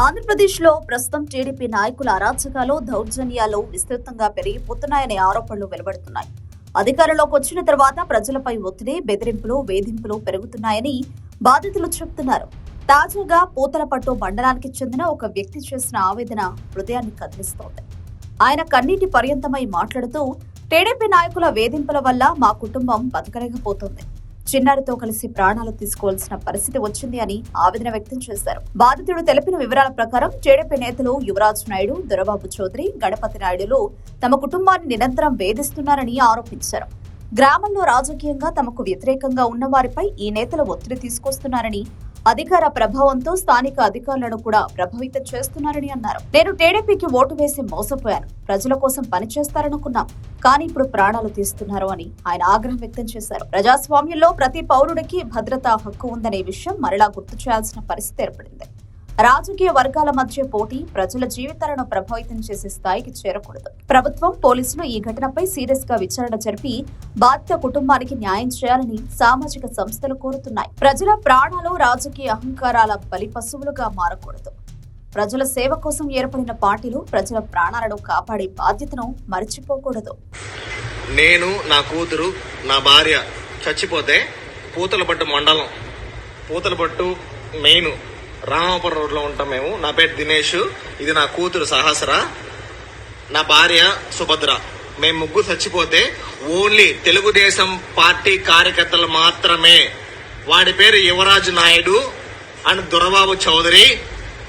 ఆంధ్రప్రదేశ్లో ప్రస్తుతం టీడీపీ నాయకుల అరాచకాలు దౌర్జన్యాలు విస్తృతంగా పెరిగిపోతున్నాయనే ఆరోపణలు వెలువడుతున్నాయి. అధికారంలోకి వచ్చిన తర్వాత ప్రజలపై ఒత్తిడి బెదిరింపులు వేధింపులు పెరుగుతున్నాయని బాధితులు చెబుతున్నారు తాజాగా పూతలపట్టు మండలానికి చెందిన ఒక వ్యక్తి చేసిన ఆవేదన హృదయాన్ని కదిలిస్తోంది. ఆయన కన్నీటి పర్యంతమై మాట్లాడుతూ టీడీపీ నాయకుల వేధింపుల వల్ల మా కుటుంబం బతకలేకపోతుంది. చిన్నారితో కలిసి ప్రాణాలు తీసుకోవాల్సిన పరిస్థితి వచ్చింది అని ఆవేదన వ్యక్తం చేశారు. బాధితుడు తెలిపిన వివరాల ప్రకారం టీడీపీ నేతలు యువరాజ్ నాయుడు దొరబాబు చౌదరి గణపతి నాయుడులు తమ కుటుంబాన్ని నిరంతరం వేధిస్తున్నారని ఆరోపించారు. గ్రామంలో రాజకీయంగా తమకు వ్యతిరేకంగా ఉన్న వారిపై ఈ నేతలు ఒత్తిడి తీసుకొస్తున్నారని అధికార ప్రభావంతో స్థానిక అధికారులను కూడా ప్రభావితం చేస్తున్నారని అన్నారు. నేను టీడీపీకి ఓటు వేసి మోసపోయాను. ప్రజల కోసం పనిచేస్తారనుకున్నాం. కానీ ఇప్పుడు ప్రాణాలు తీస్తున్నారు అని ఆయన ఆగ్రహం వ్యక్తం చేశారు. ప్రజాస్వామ్యంలో ప్రతి పౌరుడికి భద్రతా హక్కు ఉందనే విషయం మరలా గుర్తు చేయాల్సిన పరిస్థితి ఏర్పడింది. రాజకీయ వర్గాల మధ్య పోటీ ప్రజల జీవితాలను ప్రభావితం చేసే స్థాయికి చేరకూడదు. ప్రభుత్వం పోలీసులు ఈ ఘటనపై సీరియస్గా విచారణ జరిపి బాధిత కుటుంబానికి న్యాయం చేయాలని సామాజిక సంస్థలు కోరుతున్నాయి. ప్రజల ప్రాణాలు రాజకీయ అహంకారాల బలి పశువులుగా మారకూడదు. ప్రజల సేవ కోసం ఏర్పడిన పార్టీలు ప్రజల ప్రాణాలను కాపాడే బాధ్యతను మర్చిపోకూడదు. నేను నా కూతురు నా భార్య చచ్చిపోతే పూతలపట్టు మండలం. పూతలపట్టు మెయిన్. రామాపురం రోడ్లో ఉంటాం మేము. నా పేరు దినేష్. ఇది నా కూతురు సహస్ర. నా భార్య సుభద్ర. మేము ముగ్గురు చచ్చిపోతే ఓన్లీ తెలుగుదేశం పార్టీ కార్యకర్తలు మాత్రమే. వాడి పేరు యువరాజు నాయుడు అండ్ దొరబాబు చౌదరి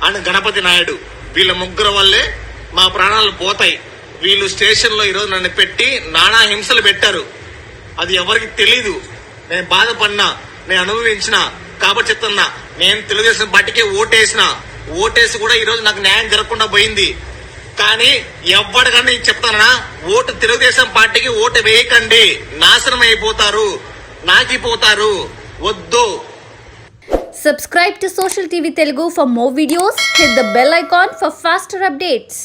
అండ్ గణపతి నాయుడు. వీళ్ళ ముగ్గురు వల్లే మా ప్రాణాలు పోతాయి. వీళ్ళు స్టేషన్లో ఈరోజు నన్ను పెట్టి నానా హింసలు పెట్టారు. అది ఎవరికి తెలీదు. నేను బాధపడినా నేను అనుభవించిన కాబట్టి చెప్తున్నా నేను తెలుగుదేశం పార్టీకి ఓటేసిన ఓటేసి కూడా ఈరోజు నాకు న్యాయం జరగకుండా పోయింది. కానీ ఎవరికన్నా నేను చెప్తానా ఓటు తెలుగుదేశం పార్టీకి ఓటు వేయకండి నాశనం అయిపోతారు నాకిపోతారు వద్దు. Subscribe to social TV Telugu for more videos hit the bell icon for faster updates